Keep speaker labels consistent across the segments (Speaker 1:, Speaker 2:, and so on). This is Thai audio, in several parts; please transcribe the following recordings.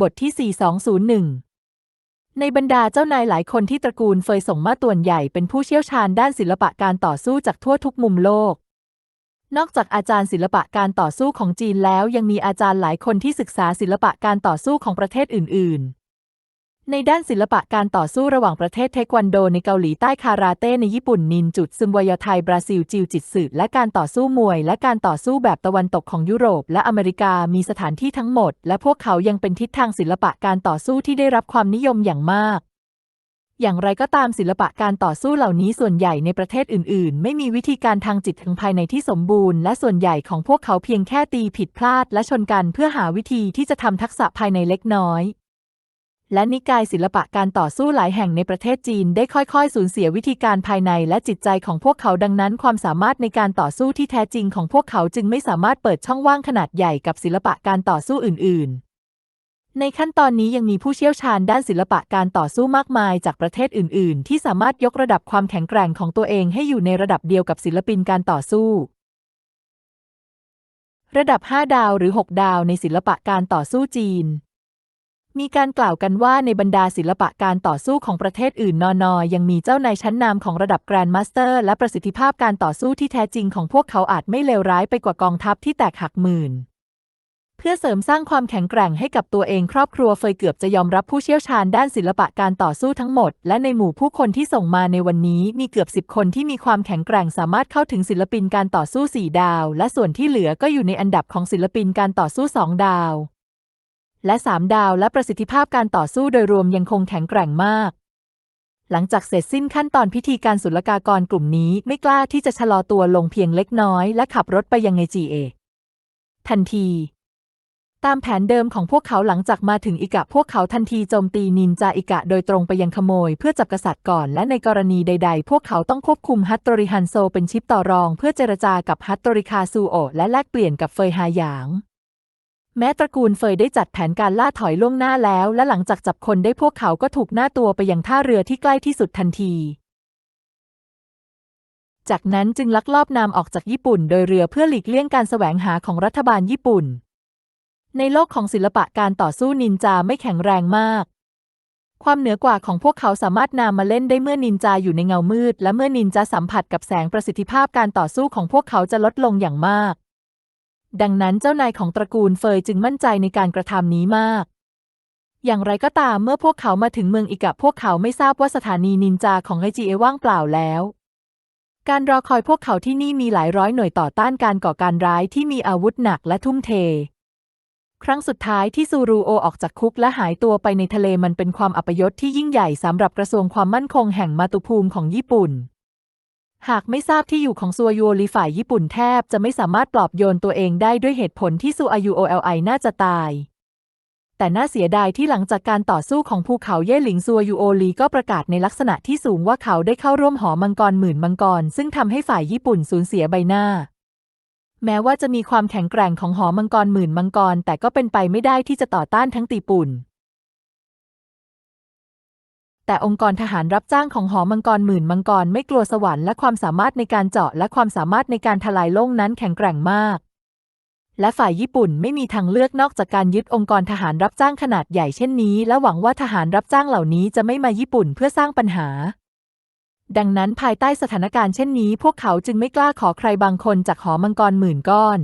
Speaker 1: บทที่ 4201 ในบรรดาเจ้านายหลายคนที่ตระกูลเฟยส่งมาตวนใหญ่เป็นผู้เชี่ยวชาญด้านศิลปะการต่อสู้จากทั่วทุกมุมโลก นอกจากอาจารย์ศิลปะการต่อสู้ของจีนแล้วยังมีอาจารย์หลายคนที่ศึกษาศิลปะการต่อสู้ของประเทศอื่น ๆ ในด้านศิลปะการต่อสู้ระหว่างประเทศเทควันโดในเกาหลีใต้คาราเต้ในญี่ปุ่นนินจุดซึมวายไทยบราซิลจิวจิตสึและการต่อสู้มวย และการต่อสู้แบบตะวันตกของยุโรป และอเมริกามีสถานที่ทั้งหมด และพวกเขายังเป็นทิศทางศิลปะการต่อสู้ที่ได้รับความนิยมอย่างมากอย่างไรก็ตามศิลปะการต่อสู้เหล่านี้ส่วนใหญ่ในประเทศอื่น ๆ ไม่มีวิธีการทางจิตทางภายในที่สมบูรณ์ และส่วนใหญ่ของพวกเขาเพียงแค่ตีผิดพลาด และชนกันเพื่อหาวิธีที่จะทำทักษะภายในเล็กน้อย และนิกายศิลปะการต่อสู้หลายแห่งในประเทศจีนได้ค่อยๆ สูญเสียวิธีการภายในและจิตใจของพวกเขาดังนั้น ความสามารถในการต่อสู้ที่แท้จริงของพวกเขาจึงไม่สามารถเปิดช่องว่างขนาดใหญ่กับศิลปะการต่อสู้อื่น ๆในขั้นตอนนี้ยังมีผู้เชี่ยวชาญด้านศิลปะการต่อสู้มากมายจากประเทศอื่น ๆ ที่สามารถยกระดับความแข็งแกร่งของตัวเองให้อยู่ในระดับเดียวกับศิลปินการต่อสู้ ระดับ 5 ดาวหรือ 6 ดาวในศิลปะการต่อสู้จีน มีการกล่าวกันว่าในบรรดาศิลปะการต่อสู้ของประเทศอื่นนอนอยังมีเจ้านายชั้นนำของระดับแกรนด์มาสเตอร์และประสิทธิภาพการต่อสู้ที่แท้จริงของพวกเขาอาจไม่เลวร้ายไปกว่ากองทัพที่แตกหักหมื่น เพื่อเสริมสร้างความแข็งแกร่งให้กับตัวเองครอบครัวเฟยเกือบจะยอมรับผู้เชี่ยวชาญด้านศิลปะการต่อสู้ทั้งหมด และในหมู่ผู้คนที่ส่งมาในวันนี้มีเกือบสิบคนที่มีความแข็งแกร่งสามารถเข้าถึงศิลปินการต่อสู้สี่ดาว และส่วนที่เหลือก็อยู่ในอันดับของศิลปินการต่อสู้สองดาว และสามดาวและประสิทธิภาพการต่อสู้โดยรวมยังคงแข็งแกร่งมาก หลังจากเสร็จสิ้นขั้นตอนพิธีการศุลกากรกลุ่มนี้ไม่กล้าที่จะชะลอตัวลงเพียงเล็กน้อย และขับรถไปยังไงจีเอทันที ตามแผนเดิมของพวกเขาหลังจากมาถึงอิกะพวกเขาทันทีโจมตีนินจาอิกะโดยตรงไปยังขโมย เพื่อจับกษัตริย์ก่อน และในกรณีใด ๆ พวกเขาต้องควบคุมฮัตโตริฮันโซเป็นชิปต่อรอง เพื่อเจรจากับฮัตโตริคาซูโอและแลกเปลี่ยนกับเฟยฮาหยาง แม้ตระกูลเฟยได้จัดแผนการล่าถอยล่วงหน้าแล้ว และหลังจากจับคนได้พวกเขาก็ถูกหน้าตัวไปยังท่าเรือที่ใกล้ที่สุดทันที จากนั้นจึงลักลอบนำออกจากญี่ปุ่นโดยเรือเพื่อหลีกเลี่ยงการแสวงหาของรัฐบาลญี่ปุ่น ในโลกของศิลปะการต่อสู้นินจาไม่แข็งแรงมาก ความเหนือกว่าของพวกเขาสามารถนำมาเล่นได้เมื่อนินจาอยู่ในเงามืด และเมื่อนินจาสัมผัสกับแสงประสิทธิภาพการต่อสู้ของพวกเขาจะลดลงอย่างมาก ดังนั้นเจ้านายของตระกูลเฟยจึงมั่นใจในการกระทำนี้มาก อย่างไรก็ตามเมื่อพวกเขามาถึงเมืองอิกะพวกเขาไม่ทราบว่าสถานีนินจาของไอจีเอว่างเปล่าแล้ว การรอคอยพวกเขาที่นี่มีหลายร้อยหน่วยต่อต้านการก่อการร้ายที่มีอาวุธหนักและทุ่มเท ครั้งสุดท้ายที่ซูรูโอออกจากคุกและหายตัวไปในทะเลมันเป็นความอัปยศที่ยิ่งใหญ่สำหรับกระทรวงความมั่นคงแห่งมาตุภูมิของญี่ปุ่น หากไม่ทราบที่อยู่ของซัวยูโอลีฝ่ายญี่ปุ่นแทบจะไม่สามารถปลอบโยนตัวเองได้ด้วยเหตุผลที่ซูอายูโอเอลไอน่าจะตาย แต่น่าเสียดายที่หลังจากการต่อสู้ของภูเขาเย่หลิงซัวยูโอลีก็ประกาศในลักษณะที่สูงว่าเขาได้เข้าร่วมหอมังกรหมื่นมังกร ซึ่งทำให้ฝ่ายญี่ปุ่นสูญเสียใบหน้า แม้ว่าจะมีความแข็งแกร่งของหอมังกรหมื่นมังกร แต่ก็เป็นไปไม่ได้ที่จะต่อต้านทั้งตีปุ่น แต่องค์กรทหารรับจ้างของหอมังกรหมื่นมังกรไม่กลัวสวรรค์และความสามารถในการเจาะและความสามารถในการทลายโล่งนั้นแข็งแกร่งมาก และฝ่ายญี่ปุ่นไม่มีทางเลือกนอกจากการยึดองค์กรทหารรับจ้างขนาดใหญ่เช่นนี้ และหวังว่าทหารรับจ้างเหล่านี้จะไม่มาญี่ปุ่นเพื่อสร้างปัญหาดังนั้นภายใต้สถานการณ์เช่นนี้ พวกเขาจึงไม่กล้าขอใครบางคนจากหอมังกรหมื่นก้อน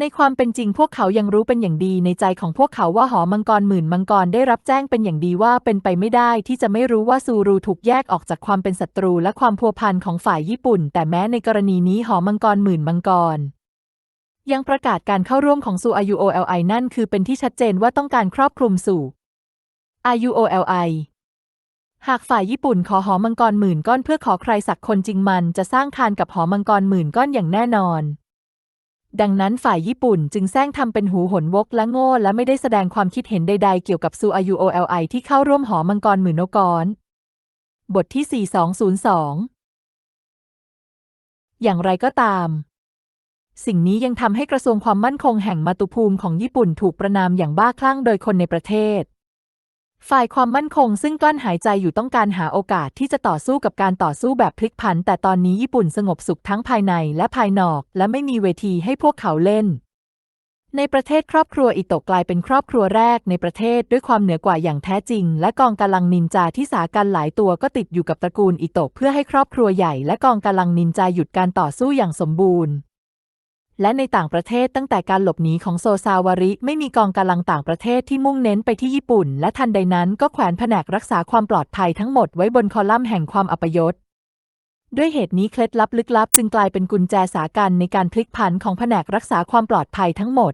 Speaker 1: ในความเป็นจริงพวกเขายังรู้เป็นอย่างดีในใจของพวกเขาว่าหอมังกรหมื่นมังกรได้รับแจ้งเป็นอย่างดีว่าเป็นไปไม่ได้ที่จะไม่รู้ว่าซูรูถูกแยกออกจากความเป็นศัตรูและความพัวพันของฝ่ายญี่ปุ่น แต่แม้ในกรณีนี้หอมังกรหมื่นมังกร ยังประกาศการเข้าร่วมของซู RUOLI นั่นคือเป็นที่ชัดเจนว่าต้องการครอบคลุมสู่ RUOLI หากฝ่ายญี่ปุ่นขอหอมังกรหมื่นก้อนเพื่อขอใครสักคนจริงมันจะสร้างคานกับหอมังกรหมื่นก้อนอย่างแน่นอน ดังนั้นฝ่ายญี่ปุ่นจึงแซงทำเป็นหูหนวกและโง่และไม่ได้แสดงความคิดเห็นใดๆ เกี่ยวกับซู RUOLI ที่เข้าร่วมหอมังกรหมื่นนกร บทที่ 4202 อย่างไรก็ตาม สิ่งนี้ยังทำให้กระทรวงความมั่นคงแห่งมาตุภูมิของญี่ปุ่นถูกประนามอย่างบ้าคลั่งโดยคนในประเทศ ฝ่ายความมั่นคงซึ่งกลั้นหายใจอยู่ต้องการหาโอกาสที่จะต่อสู้กับการต่อสู้แบบพลิกผัน แต่ตอนนี้ญี่ปุ่นสงบสุขทั้งภายในและภายนอก และไม่มีเวทีให้พวกเขาเล่น ในประเทศครอบครัวอิโตกลายเป็นครอบครัวแรกในประเทศด้วยความเหนือกว่าอย่างแท้จริง และกองกำลังนินจาที่สากันหลายตัวก็ติดอยู่กับตระกูลอิโตเพื่อให้ครอบครัวใหญ่และกองกำลังนินจาหยุดการต่อสู้อย่างสมบูรณ์ และในต่างประเทศตั้งแต่การหลบหนีของโซซาวาริ ไม่มีกองกำลังต่างประเทศที่มุ่งเน้นไปที่ญี่ปุ่น และทันใดนั้นก็แขวนแผนกรักษาความปลอดภัยทั้งหมดไว้บนคอลัมน์แห่งความอัปยศด้วยเหตุนี้เคล็ดลับลึกลับ จึงกลายเป็นกุญแจสากันในการพลิกผันของแผนกรักษาความปลอดภัยทั้งหมด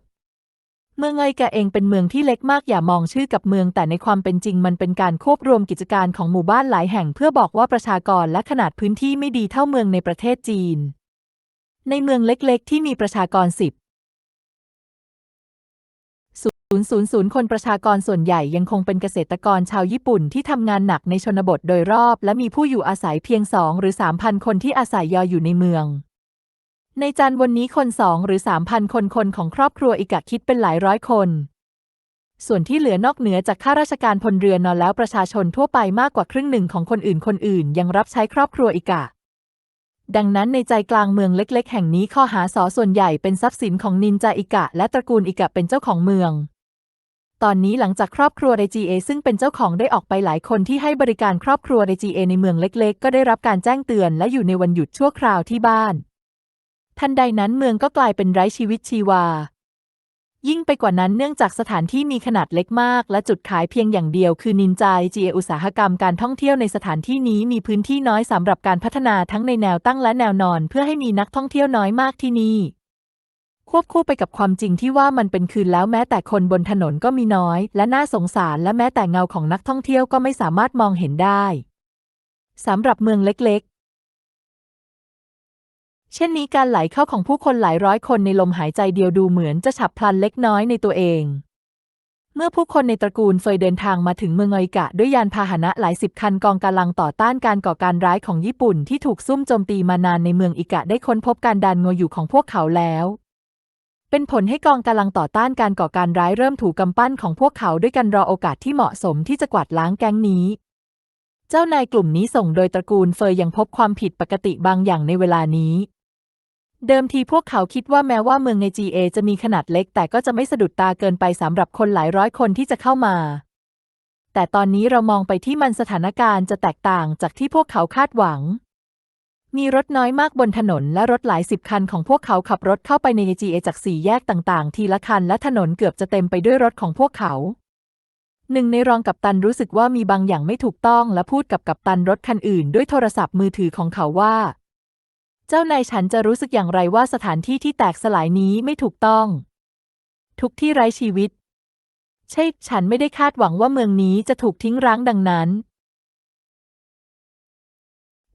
Speaker 1: เมืองไอกะเองเป็นเมืองที่เล็กมากอย่ามองชื่อกับเมือง แต่ในความเป็นจริงมันเป็นการควบรวมกิจการของหมู่บ้านหลายแห่ง เพื่อบอกว่าประชากรและขนาดพื้นที่ไม่ดีเท่าเมืองในประเทศจีน ในเมืองเล็กๆ ที่มีประชากร 10 000 คนประชากรส่วนใหญ่ยังคงเป็นเกษตรกรชาวญี่ปุ่นที่ทำงานหนักในชนบทโดยรอบ และมีผู้อยู่อาศัยเพียง 2 หรือ 3,000 คนที่อาศัยยออยู่ในเมือง ในจานวันนี้คน 2 หรือ 3,000 คนคนของครอบครัวอิกะคิดเป็นหลายร้อยคน ส่วนที่เหลือนอกเหนือจากข้าราชการพลเรือนนอนแล้วประชาชนทั่วไปมากกว่าครึ่งหนึ่งของคนอื่นคนอื่น ยังรับใช้ครอบครัวอิกะ ดังนั้นในใจกลางเมืองเล็กๆ แห่งนี้ข้อหาสอส่วนใหญ่เป็นทรัพย์สินของนินจาอิกะ และตระกูลอิกะเป็นเจ้าของเมือง ตอนนี้หลังจากครอบครัวไรจีเอซึ่งเป็นเจ้าของได้ออกไปหลายคนที่ให้บริการครอบครัวไรจีเอในเมืองเล็กๆ ก็ได้รับการแจ้งเตือนและอยู่ในวันหยุดชั่วคราวที่บ้าน ทันใดนั้นเมืองก็กลายเป็นไร้ชีวิตชีวา ยิ่งไปกว่านั้นเนื่องจากสถานที่มีขนาดเล็กมาก และจุดขายเพียงอย่างเดียวคือนินจาจีเออุตสาหกรรมการท่องเที่ยวในสถานที่นี้มีพื้นที่น้อยสำหรับการพัฒนาทั้งในแนวตั้งและแนวนอน เพื่อให้มีนักท่องเที่ยวน้อยมากที่นี่ ควบคู่ไปกับความจริงที่ว่ามันเป็นคืนแล้วแม้แต่คนบนถนนก็มีน้อย และน่าสงสารและแม้แต่เงาของนักท่องเที่ยวก็ไม่สามารถมองเห็นได้สำหรับเมืองเล็ก เช่นนี้การไหลเข้าของผู้คนหลายร้อยคนในลมหายใจเดียวดูเหมือนจะฉับพลันเล็กน้อยในตัวเอง เมื่อผู้คนในตระกูลเฟยเดินทางมาถึงเมืองอยกะ ด้วยยานพาหนะหลายสิบคันกองกำลังต่อต้านการก่อการร้ายของญี่ปุ่นที่ถูกซุ่มโจมตีมานานในเมืองอิกะได้ค้นพบการดานงออยู่ของพวกเขาแล้วเป็นผลให้กองกำลังต่อต้านการก่อการร้ายเริ่มถูกกำปั้นของพวกเขาด้วยกันรอโอกาสที่เหมาะสมที่จะกวาดล้างแก๊งนี้ เจ้านายกลุ่มนี้ส่งโดยตระกูลเฟยยังพบความผิดปกติบางอย่างในเวลานี้ เดิมทีพวกเขาคิดว่าแม้ว่าเมืองใน GA จะมีขนาดเล็ก แต่ก็จะไม่สะดุดตาเกินไปสำหรับคนหลายร้อยคนที่จะเข้ามา แต่ตอนนี้เรามองไปที่มันสถานการณ์จะแตกต่างจากที่พวกเขาคาดหวัง มีรถน้อยมากบนถนนและรถหลายสิบคันของพวกเขาขับรถเข้าไปใน GA จากสี่แยกต่างๆ ทีละคันและถนนเกือบจะเต็มไปด้วยรถของพวกเขาหนึ่งในรองกัปตันรู้สึกว่ามีบางอย่างไม่ถูกต้องและพูดกับกัปตันรถคันอื่น ด้วยโทรศัพท์มือถือของเขาว่า เจ้านายฉันจะรู้สึกอย่างไรว่าสถานที่ที่แตกสลายนี้ไม่ถูกต้อง ทุกที่ไร้ชีวิต ใช่ ฉันไม่ได้คาดหวังว่าเมืองนี้จะถูกทิ้งร้างดังนั้น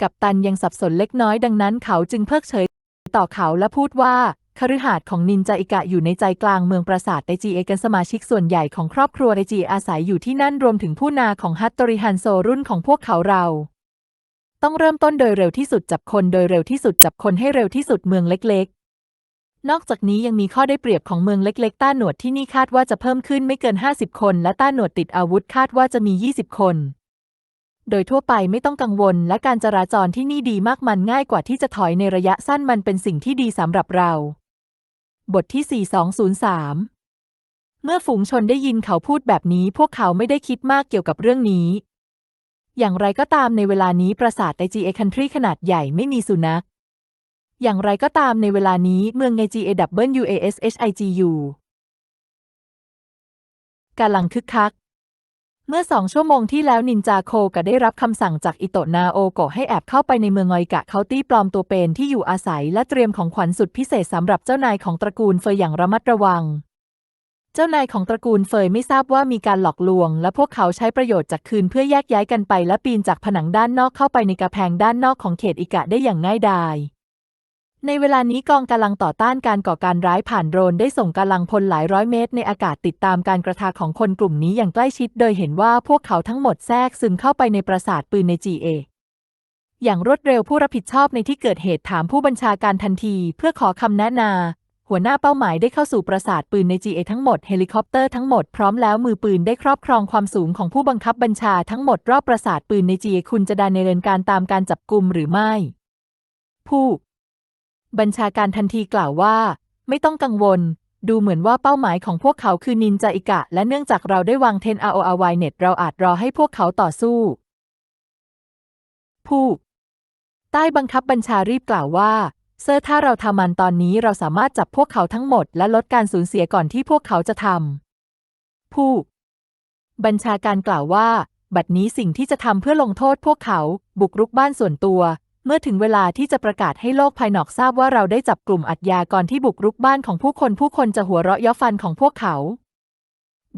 Speaker 1: กัปตันยังสับสนเล็กน้อยดังนั้นเขาจึงเพิกเฉยต่อเขาและพูดว่าคฤหาสน์ของนินจาอิกะอยู่ในใจกลางเมืองปราสาทไดจีเอกันสมาชิกส่วนใหญ่ของครอบครัวไดจีอาศัยอยู่ที่นั่นรวมถึงผู้นาของฮัตโตริฮันโซรุ่นของพวกเขาเรา ต้องเริ่มต้นโดยเร็วที่สุดจับคนโดยเร็วที่สุดจับคนให้เร็วที่สุดเมืองเล็ก ๆ นอกจากนี้ยังมีข้อได้เปรียบของเมืองเล็ก ๆ ต้าหนวดที่นี่คาดว่าจะเพิ่มขึ้นไม่เกิน 50 คน และต้าหนวดติดอาวุธคาดว่าจะมี 20 คน โดยทั่วไปไม่ต้องกังวล และการจราจรที่นี่ดีมากมันง่ายกว่าที่จะถอยในระยะสั้นมันเป็นสิ่งที่ดีสำหรับเรา บทที่ 4203 เมื่อฝูงชนได้ยินเขาพูดแบบนี้ พวกเขาไม่ได้คิดมากเกี่ยวกับเรื่องนี้ อย่างไรก็ตามในเวลานี้ปราสาทไดจีเอคันทรีขนาดใหญ่ไม่มีสุนัข อย่างไรก็ตามในเวลานี้เมืองใน GAWASHIGU กำลังคึกคัก เมื่อสองชั่วโมงที่แล้วนินจาโคก็ได้รับคำสั่งจากอิโตะนาโอโกะให้แอบเข้าไปในเมืองงอยกะเคาตี้ปลอมตัวเป็นที่อยู่อาศัยและเตรียมของขวัญสุดพิเศษสำหรับเจ้านายของตระกูลเฟยอย่างระมัดระวัง เจ้านายของตระกูลเฟยไม่ทราบว่ามีการหลอกลวง และพวกเขาใช้ประโยชน์จากคืนเพื่อแยกย้ายกันไป และปีนจากผนังด้านนอกเข้าไปในกระแพงด้านนอกของเขตอิกะได้อย่างง่ายดายในเวลานี้กองกำลังต่อต้านการก่อการร้ายผ่านโดรนได้ส่งกำลังพลหลายร้อยเมตร ในอากาศติดตามการกระทำของคนกลุ่มนี้อย่างใกล้ชิด โดยเห็นว่าพวกเขาทั้งหมดแทรกซึมเข้าไปในปราสาทปืนใน GA อย่างรวดเร็วผู้รับผิดชอบในที่เกิดเหตุถามผู้บัญชาการทันที เพื่อขอคำแนะนำ หัวหน้าเป้าหมายได้เข้าสู่ปราสาทปืนใน GA ทั้งหมดเฮลิคอปเตอร์ทั้งหมดพร้อมแล้วมือปืนได้ครอบครองความสูงของผู้บังคับบัญชาทั้งหมดรอบปราสาทปืนใน GA คุณจะดำเนินการตามการจับกุมหรือไม่ ผู้ บัญชาการทันทีกล่าวว่า ไม่ต้องกังวล ดูเหมือนว่าเป้าหมายของพวกเขาคือนินจาอิกะ และเนื่องจากเราได้วางเทน RORY เน็ตเราอาจรอให้พวกเขาต่อสู้ ผู้ ใต้บังคับบัญชารีบกล่าวว่า เซอร์ถ้าเราทำมันตอนนี้เราสามารถจับพวกเขาทั้งหมด และลดการสูญเสียก่อนที่พวกเขาจะทำผู้ บัญชาการกล่าวว่า บัดนี้สิ่งที่จะทำเพื่อลงโทษพวกเขา บุกรุกบ้านส่วนตัว เมื่อถึงเวลาที่จะประกาศให้โลกภายนอกทราบว่าเราได้จับกลุ่มอัจยากรที่บุกรุกบ้านของผู้คนผู้คนจะหัวเราะเย้อฟันของพวกเขา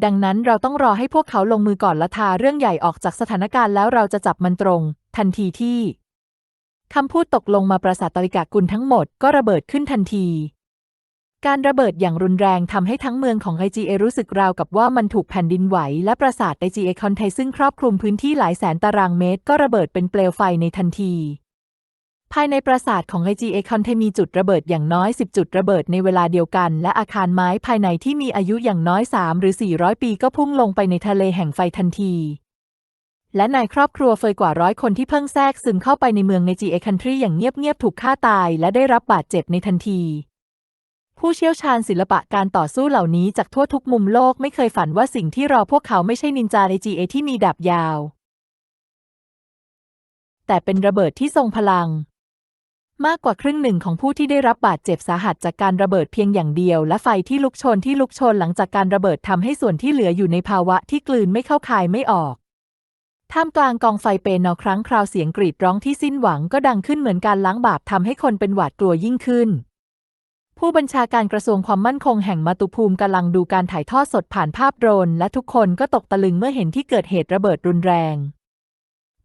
Speaker 1: ดังนั้นเราต้องรอให้พวกเขาลงมือก่อนละทาเรื่องใหญ่ออกจากสถานการณ์แล้วเราจะจับมันตรง ทันทีที่ คำพูดตกลงมาประสาทตริกากุลทั้งหมดก็ระเบิดขึ้นทันที การระเบิดอย่างรุนแรงทำให้ทั้งเมืองของไอจีเอรู้สึกราวกับว่ามันถูกแผ่นดินไหว และปราสาทไอจีเอคอนไทซึ่งครอบคลุมพื้นที่หลายแสนตารางเมตร ก็ระเบิดเป็นเปลวไฟในทันที ภายในปราสาทของไอจีเอคอนไทมีจุดระเบิดอย่างน้อย 10 จุดระเบิดในเวลาเดียวกัน และอาคารไม้ภายในที่มีอายุอย่างน้อย 3 หรือ 400 ปีก็พุ่งลงไปในทะเลแห่งไฟทันที และนายครอบครัวเฟยกว่าร้อยคนที่เพิ่งแทรกซึมเข้าไปในเมืองในจีเอคันทรีอย่างเงียบๆถูกฆ่าตายและได้รับบาดเจ็บในทันที ผู้เชี่ยวชาญศิลปะการต่อสู้เหล่านี้จากทั่วทุกมุมโลกไม่เคยฝันว่าสิ่งที่รอพวกเขาไม่ใช่นินจาใน GA ที่มีดาบยาว แต่เป็นระเบิดที่ทรงพลัง มากกว่าครึ่งหนึ่งของผู้ที่ได้รับบาดเจ็บสาหัสจากการระเบิดเพียงอย่างเดียว และไฟที่ลุกโชนที่ลุกโชนหลังจากการระเบิดทำให้ส่วนที่เหลืออยู่ในภาวะที่กลืนไม่เข้าคายไม่ออก ท่ามกลางกองไฟเปนอครั้งคราวเสียงกรีดร้องที่สิ้นหวังก็ดังขึ้นเหมือนการล้างบาปทำให้คนเป็นหวาดกลัวยิ่งขึ้น ผู้บัญชาการกระทรวงความมั่นคงแห่งมาตุภูมิกำลังดูการถ่ายทอดสดผ่านภาพโดรน และทุกคนก็ตกตะลึงเมื่อเห็นที่เกิดเหตุระเบิดรุนแรง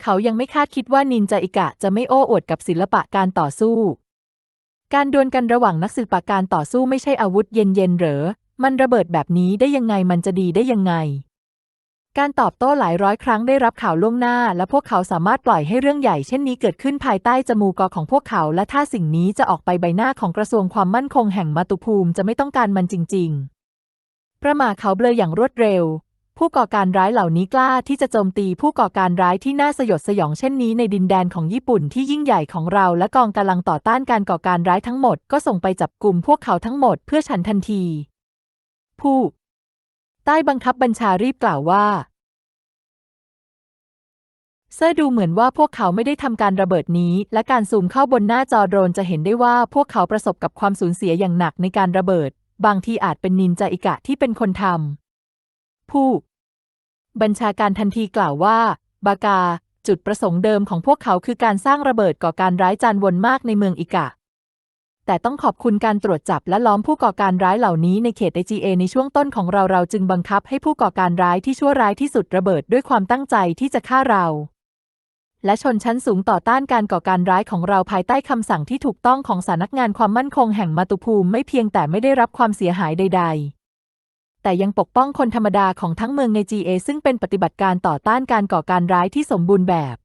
Speaker 1: เขายังไม่คาดคิดว่านินจาอิกะจะไม่โอ้อวดกับศิลปะการต่อสู้ การดวลกันระหว่างนักศิลปะการต่อสู้ไม่ใช่อาวุธเย็นๆหรอ มันระเบิดแบบนี้ได้ยังไงมันจะดีได้ยังไง การตอบโต้หลายร้อยครั้งได้รับข่าวล่วงหน้า และพวกเขาสามารถปล่อยให้เรื่องใหญ่เช่นนี้เกิดขึ้นภายใต้จมูกของพวกเขา และถ้าสิ่งนี้จะออกไปใบหน้าของกระทรวงความมั่นคงแห่งมาตุภูมิจะไม่ต้องการมันจริง ๆ ประมาเขาเบลออย่างรวดเร็ว ผู้ก่อการร้ายเหล่านี้กล้าที่จะโจมตีผู้ก่อการร้ายที่น่าสยดสยองเช่นนี้ในดินแดนของญี่ปุ่นที่ยิ่งใหญ่ของเรา และกองกำลังต่อต้านการก่อการร้ายทั้งหมด ก็ส่งไปจับกลุ่มพวกเขาทั้งหมดเพื่อฉันทันที ผู้ ใต้บังคับบัญชารีบกล่าวว่า เซอร์ดูเหมือนว่าพวกเขาไม่ได้ทำการระเบิดนี้ และการซูมเข้าบนหน้าจอโดรนจะเห็นได้ว่าพวกเขาประสบกับความสูญเสียอย่างหนักในการระเบิด บางทีอาจเป็นนินจาอิกะที่เป็นคนทำผู้ บัญชาการทันทีกล่าวว่า บากา จุดประสงค์เดิมของพวกเขาคือการสร้างระเบิดก่อการร้ายจานวนมากในเมืองอิกะ แต่ต้องขอบคุณการตรวจจับและล้อมผู้ก่อการร้ายเหล่านี้ในเขต IGA ในช่วงต้นของเราเราจึงบังคับให้ผู้ก่อการร้ายที่ชั่วร้ายที่สุดระเบิดด้วยความตั้งใจที่จะฆ่าเรา และชนชั้นสูงต่อต้านการก่อการร้ายของเราภายใต้คำสั่งที่ถูกต้องของสำนักงานความมั่นคงแห่งมาตุภูมิไม่เพียงแต่ไม่ได้รับความเสียหายใด ๆแต่ยังปกป้องคนธรรมดาของทั้งเมืองใน GA ซึ่งเป็นปฏิบัติการต่อต้านการก่อการร้ายที่สมบูรณ์แบบ